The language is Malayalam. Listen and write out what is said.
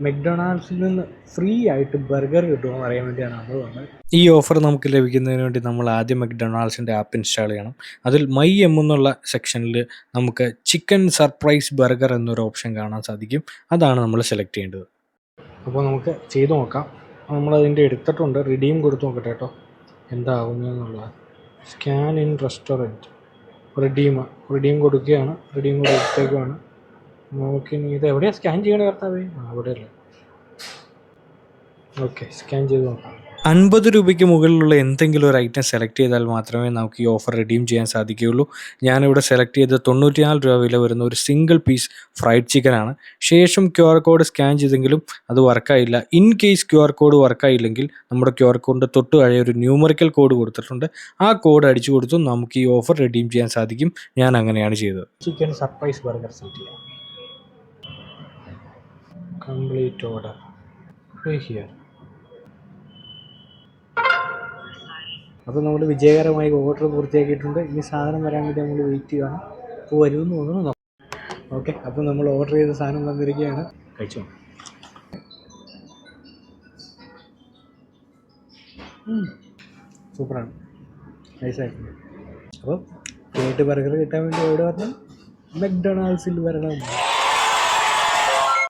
മെക്ഡൊണാൾഡ്സിൽ നിന്ന് ഫ്രീ ആയിട്ട് ബർഗർ കിട്ടുമെന്ന് അറിയാൻ വേണ്ടിയാണ് നമ്മൾ വന്നത്. ഈ ഓഫർ നമുക്ക് ലഭിക്കുന്നതിന് വേണ്ടി നമ്മൾ ആദ്യം മെക്ഡൊണാൾഡ്സിന്റെ ആപ്പ് ഇൻസ്റ്റാൾ ചെയ്യണം. അതിൽ മൈ എം എന്നുള്ള സെക്ഷനിൽ നമുക്ക് ചിക്കൻ സർപ്രൈസ് ബർഗർ എന്നൊരു ഓപ്ഷൻ കാണാൻ സാധിക്കും. അതാണ് നമ്മൾ സെലക്ട് ചെയ്യേണ്ടത്. അപ്പോൾ നമുക്ക് ചെയ്തു നോക്കാം. നമ്മൾ നമ്മളതിന്റെ എടുത്തിട്ടുണ്ട്. റിഡീം കൊടുത്ത് നോക്കട്ടെ കേട്ടോ. എന്താകുന്നതെന്നുള്ളത് scan in restaurant redeem redeem കൊടുക്കുകയാണ്. റിഡീം കൊടുത്തേക്കുവാണ്. നമുക്കിനി ഇത് എവിടെയാണ് സ്കാൻ ചെയ്യണ കർത്താവേ? അവിടെ അവിടെയല്ലേ. ഓക്കെ സ്കാൻ ചെയ്ത് നോക്കാം. അൻപത് രൂപയ്ക്ക് മുകളിലുള്ള എന്തെങ്കിലും ഒരു ഐറ്റം സെലക്ട് ചെയ്താൽ മാത്രമേ നമുക്ക് ഈ ഓഫർ റിഡീം ചെയ്യാൻ സാധിക്കുകയുള്ളൂ. ഞാനിവിടെ സെലക്ട് ചെയ്ത് തൊണ്ണൂറ്റിനാല് രൂപ വില വരുന്ന ഒരു സിംഗിൾ പീസ് ഫ്രൈഡ് ചിക്കനാണ് ശേഷം ക്യു ആർ കോഡ് സ്കാൻ ചെയ്തെങ്കിലും അത് വർക്കായില്ല in case Q R code വർക്കായില്ലെങ്കിൽ നമ്മുടെ ക്യു ആർ കോഡിന്റെ തൊട്ട് കഴിയ ഒരു ന്യൂമറിക്കൽ കോഡ് കൊടുത്തിട്ടുണ്ട്. ആ കോഡ് അടിച്ചു കൊടുത്തു നമുക്ക് ഈ ഓഫർ റിഡീം ചെയ്യാൻ സാധിക്കും. ഞാൻ അങ്ങനെയാണ് ചെയ്തത്. ചിക്കൻ സർപ്രൈസ് ബർഗർ സെറ്റ് ചെയ്യാം. Complete order. Here അപ്പോൾ നമ്മൾ വിജയകരമായി ഓർഡർ പൂർത്തിയാക്കിയിട്ടുണ്ട്. ഇനി സാധനം വരാൻ വേണ്ടി നമ്മൾ വെയിറ്റ് ചെയ്യണം അപ്പോൾ വരുമെന്ന് തോന്നുന്നു ഓക്കെ അപ്പോൾ നമ്മൾ ഓർഡർ ചെയ്ത സാധനം വന്നിരിക്കുകയാണ്. കഴിച്ചോ? സൂപ്പറാണ്. നൈസായിട്ടുണ്ട് അപ്പോൾ കേട്ട് ബർഗർ കിട്ടാൻ വേണ്ടി എവിടെ വരണം. മെക്ഡൊണാൾഡ്സിൽ വരണം.